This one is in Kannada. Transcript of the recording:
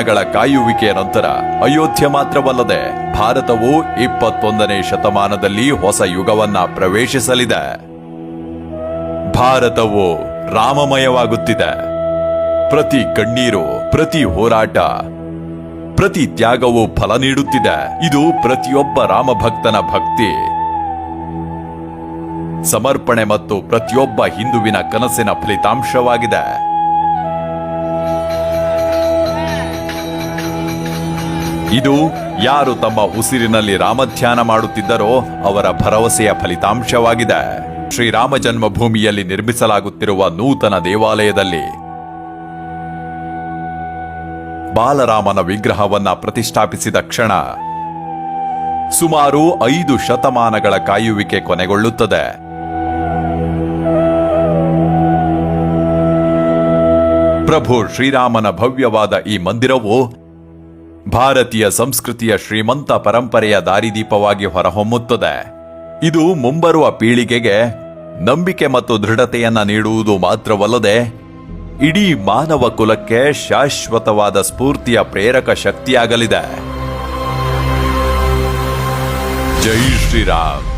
ಗಳ ಕಾಯುವಿಕೆಯ ನಂತರ ಅಯೋಧ್ಯೆ ಮಾತ್ರವಲ್ಲದೆ ಭಾರತವು ಇಪ್ಪತ್ತೊಂದನೇ ಶತಮಾನದಲ್ಲಿ ಹೊಸ ಯುಗವನ್ನ ಪ್ರವೇಶಿಸಲಿದೆ. ಭಾರತವು ರಾಮಮಯವಾಗುತ್ತಿದೆ. ಪ್ರತಿ ಕಣ್ಣೀರು, ಪ್ರತಿ ಹೋರಾಟ, ಪ್ರತಿ ತ್ಯಾಗವು ಫಲ ನೀಡುತ್ತಿದೆ. ಇದು ಪ್ರತಿಯೊಬ್ಬ ರಾಮಭಕ್ತನ ಭಕ್ತಿ. ಸಮರ್ಪಣೆ ಮತ್ತು ಪ್ರತಿಯೊಬ್ಬ ಹಿಂದುವಿನ ಕನಸಿನ ಫಲಿತಾಂಶವಾಗಿದೆ. ಇದು ಯಾರು ತಮ್ಮ ಉಸಿರಿನಲ್ಲಿ ರಾಮಧ್ಯಾನ ಮಾಡುತ್ತಿದ್ದರೋ ಅವರ ಭರವಸೆಯ ಫಲಿತಾಂಶವಾಗಿದೆ. ಶ್ರೀರಾಮ ಜನ್ಮಭೂಮಿಯಲ್ಲಿ ನಿರ್ಮಿಸಲಾಗುತ್ತಿರುವ ನೂತನ ದೇವಾಲಯದಲ್ಲಿ ಬಾಲರಾಮನ ವಿಗ್ರಹವನ್ನ ಪ್ರತಿಷ್ಠಾಪಿಸಿದ ಕ್ಷಣ ಸುಮಾರು ಐದು ಶತಮಾನಗಳ ಕಾಯುವಿಕೆ ಕೊನೆಗೊಳ್ಳುತ್ತದೆ. ಪ್ರಭು ಶ್ರೀರಾಮನ ಭವ್ಯವಾದ ಈ ಮಂದಿರವು ಭಾರತೀಯ ಸಂಸ್ಕೃತಿಯ ಶ್ರೀಮಂತ ಪರಂಪರೆಯ ದಾರಿದೀಪವಾಗಿ ಹೊರಹೊಮ್ಮುತ್ತದೆ. ಇದು ಮುಂಬರುವ ಪೀಳಿಗೆಗೆ ನಂಬಿಕೆ ಮತ್ತು ದೃಢತೆಯನ್ನ ನೀಡುವುದು ಮಾತ್ರವಲ್ಲದೆ, ಇಡೀ ಮಾನವ ಕುಲಕ್ಕೆ ಶಾಶ್ವತವಾದ ಸ್ಫೂರ್ತಿಯ ಪ್ರೇರಕ ಶಕ್ತಿಯಾಗಲಿದೆ. ಜೈ ಶ್ರೀರಾಮ್.